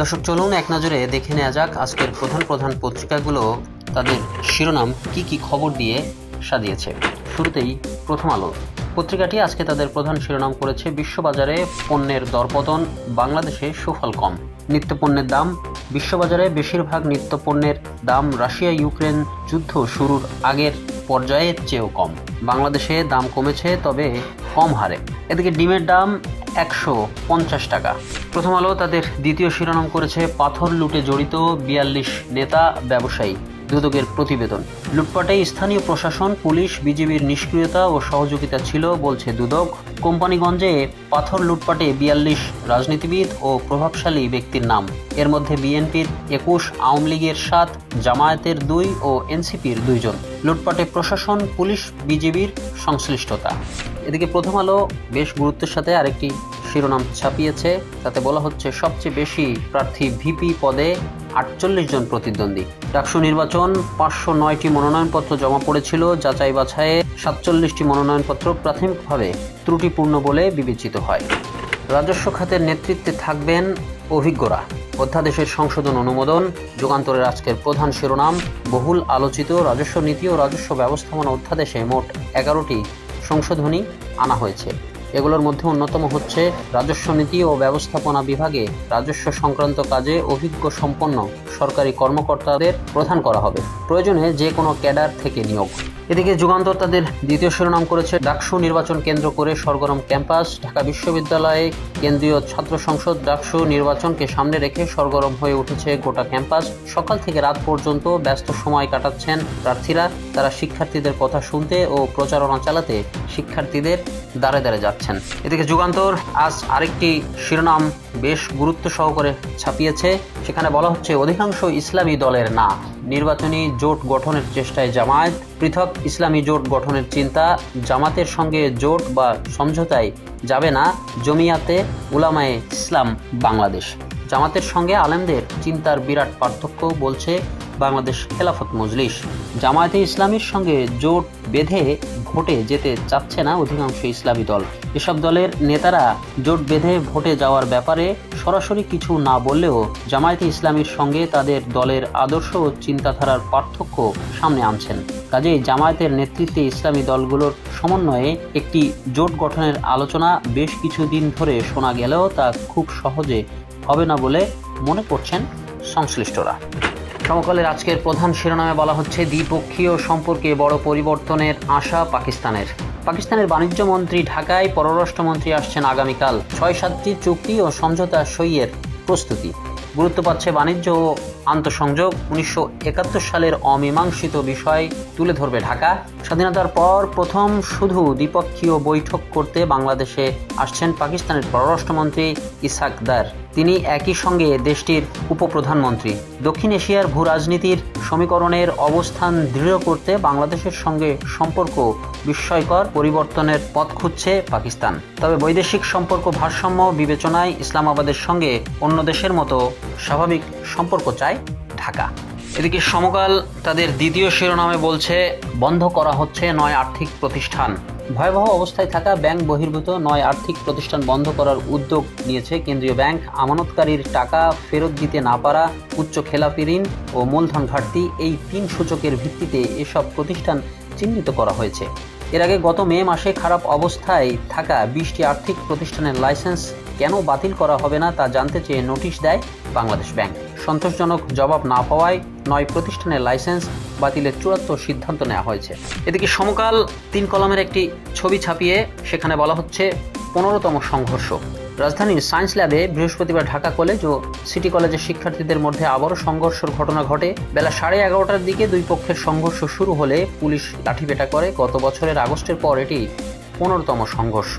দর্শক, চলুন এক নজরে দেখে নেওয়া যাক আজকের প্রধান প্রধান পত্রিকাগুলো। তাদের শিরোনাম কি কি খবর দিয়ে সাজিয়েছে? শুরুতেই প্রথম আলো। পত্রিকাটি আজকে তাদের প্রধান শিরোনাম করেছে, বিশ্ববাজারে পণ্যের দরপতন, বাংলাদেশে সুফল কম। নিত্যপণ্যের দাম, বিশ্ববাজারে বেশিরভাগ নিত্যপণ্যের দাম রাশিয়া ইউক্রেন যুদ্ধ শুরুর আগের পর্যায়ের চেয়েও কম। বাংলাদেশে দাম কমেছে, তবে কম হারে। এদিকে ডিমের দাম একশো পঞ্চাশ টাকা। প্রথম আলো তাদের দ্বিতীয় শিরোনাম করেছে পাথর লুটে জড়িত বিয়াল্লিশ নেতা ব্যবসায়ী দুদকের প্রতিবেদন। লুটপাটে স্থানীয় প্রশাসন, পুলিশ, বিজিবির নিষ্ক্রিয়তা ও সহযোগিতা ছিল বলছে দুদক। কোম্পানিগঞ্জে পাথর লুটপাটে বিয়াল্লিশ রাজনীতিবিদ ও প্রভাবশালী ব্যক্তির নাম। এর মধ্যে বিএনপির একুশ, আওয়ামী লীগের সাত, জামায়াতের দুই ও এনসিপির দুইজন। লুটপাটে প্রশাসন, পুলিশ বিজেপির সংশ্লিষ্টতা। এদিকে প্রথম আলো বেশ গুরুত্বের সাথে আরেকটি শিরোনাম ছাপিয়েছে, তাতে বলা হচ্ছে, সবচেয়ে বেশি প্রার্থী ভিপি পদে আটচল্লিশ জন প্রতিদ্বন্দ্বী। ডাকসু নির্বাচন, পাঁচশো নয়টি মনোনয়নপত্র জমা পড়েছিল, যাচাই বাছাইয়ে সাতচল্লিশটি মনোনয়নপত্র প্রাথমিকভাবে ত্রুটিপূর্ণ বলে বিবেচিত হয়। রাজস্ব খাতের নেতৃত্বে থাকবেন অভিজ্ঞরা। অধ্যাদেশের সংশোধন অনুমোদন, যুগান্তরের আজকের প্রধান শিরোনাম, বহুল আলোচিত রাজস্ব নীতি ও রাজস্ব ব্যবস্থাপনা অধ্যাদেশে মোট এগারোটি সংশোধনী আনা হয়েছে। এগুলোর মধ্যে অন্যতম হচ্ছে রাজস্ব নীতি ও ব্যবস্থাপনা বিভাগে রাজস্ব সংক্রান্ত কাজে অভিজ্ঞ সম্পন্ন সরকারি কর্মকর্তাদের প্রধান করা হবে। প্রয়োজনে যে কোনো ক্যাডার থেকে নিয়োগ। এদিকে যুগান্তর তাদের দ্বিতীয় শিরোনাম করেছে ডাকসু নির্বাচন কেন্দ্র করে সরগরম ক্যাম্পাস। ঢাকা বিশ্ববিদ্যালয়ে কেন্দ্রীয় ছাত্র সংসদ ডাকসু নির্বাচনকে সামনে রেখে সরগরম হয়ে উঠেছে গোটা ক্যাম্পাস। সকাল থেকে রাত পর্যন্ত ব্যস্ত সময় কাটাচ্ছেন প্রার্থীরা। তারা শিক্ষার্থীদের কথা শুনতে ও প্রচারণা চালাতে শিক্ষার্থীদের দাঁড়ে দাঁড়ে যাচ্ছেন। এদিকে যুগান্তর আজ আরেকটি শিরোনাম বেশ গুরুত্ব সহকারে ছাপিয়েছে। সেখানে বলা হচ্ছে, অধিকাংশ ইসলামী দলের না। নির্বাচনী জোট গঠনের চেষ্টায় জামায়াত, পৃথক ইসলামী জোট গঠনের চিন্তা, জামাতের সঙ্গে জোট বা সমঝোতায় যাবে না জমিয়াতে উলামায়ে ইসলাম বাংলাদেশ। জামাতের সঙ্গে আলেমদের চিন্তার বিরাট পার্থক্য বলছে বাংলাদেশ খেলাফত মজলিস। জামায়াতে ইসলামীর সঙ্গে জোট বেঁধে ভোটে যেতে চাচ্ছে না অধিকাংশ ইসলামী দল। এসব দলের নেতারা জোট বেঁধে ভোটে যাওয়ার ব্যাপারে সরাসরি কিছু না বললেও জামায়াতে ইসলামীর সঙ্গে তাদের দলের আদর্শ ও চিন্তাধারার পার্থক্য সামনে আনছেন। কাজেই জামায়াতের নেতৃত্বে ইসলামী দলগুলোর সমন্বয়ে একটি জোট গঠনের আলোচনা বেশ কিছুদিন ধরে শোনা গেলেও তা খুব সহজে হবে না বলে মনে করছেন সংশ্লিষ্টরা। সমকালের আজকের প্রধান শিরোনামে বলা হচ্ছে দ্বিপক্ষীয় সম্পর্কে বড় পরিবর্তনের আশা পাকিস্তানের। পাকিস্তানের বাণিজ্য মন্ত্রী ঢাকায় পররাষ্ট্রমন্ত্রী আসছেন আগামীকাল। ছয় সাতটি চুক্তি ও সমঝোতা সইয়ের প্রস্তুতি। গুরুত্ব পাচ্ছে বাণিজ্য ও আন্তঃসংযোগ। উনিশশো একাত্তর সালের অমীমাংসিত বিষয় তুলে ধরবে ঢাকা। স্বাধীনতার পর প্রথম শুধু দ্বিপক্ষীয় বৈঠক করতে বাংলাদেশে আসছেন পাকিস্তানের পররাষ্ট্রমন্ত্রী ইসাক দার। তিনি একই সঙ্গে দেশটির উপপ্রধানমন্ত্রী। দক্ষিণ এশিয়ার ভূ রাজনীতির সমীকরণের অবস্থান দৃঢ় করতে বাংলাদেশের সঙ্গে সম্পর্ক বিস্ময়কর পরিবর্তনের পথ খুঁজছে পাকিস্তান। তবে বৈদেশিক সম্পর্ক ভারসাম্য বিবেচনায় ইসলামাবাদের সঙ্গে অন্য দেশের মতো স্বাভাবিক সম্পর্ক চায় ঢাকা। এদিকে সমকাল তাদের দ্বিতীয় শিরোনামে বলছে, বন্ধ করা হচ্ছে নয় আর্থিক প্রতিষ্ঠান। ভয়াবহ অবস্থায় থাকা ব্যাংক বহির্ভূত নয় আর্থিক প্রতিষ্ঠান বন্ধ করার উদ্যোগ নিয়েছে কেন্দ্রীয় ব্যাংক। আমানতকারীর টাকা ফেরত দিতে না পারা, উচ্চ খেলাপি ঋণ ও মূলধন ঘাটতি, এই তিন সূচকের ভিত্তিতে এসব প্রতিষ্ঠান চিহ্নিত করা হয়েছে। এর আগে গত মে মাসে খারাপ অবস্থায় থাকা বিশটি আর্থিক প্রতিষ্ঠানের লাইসেন্স কেন বাতিল করা হবে না তা জানতে চেয়ে নোটিশ দেয় বাংলাদেশ ব্যাংক। সন্তোষজনক জবাব না পাওয়ায় নয় প্রতিষ্ঠানের লাইসেন্স বাতিলের চূড়ান্ত সিদ্ধান্ত নেওয়া হয়েছে। এদিকে সমকাল তিন কলমের একটি ছবি ছাপিয়ে সেখানে বলা হচ্ছে, পনেরোতম সংঘর্ষ। রাজধানীর সায়েন্স ল্যাবে বৃহস্পতিবার ঢাকা কলেজ ও সিটি কলেজের শিক্ষার্থীদের মধ্যে আবারও সংঘর্ষের ঘটনা ঘটে। বেলা সাড়ে এগারোটার দিকে দুই পক্ষের সংঘর্ষ শুরু হলে পুলিশ লাঠিপেটা করে। গত বছরের আগস্টের পর এটি পনেরোতম সংঘর্ষ।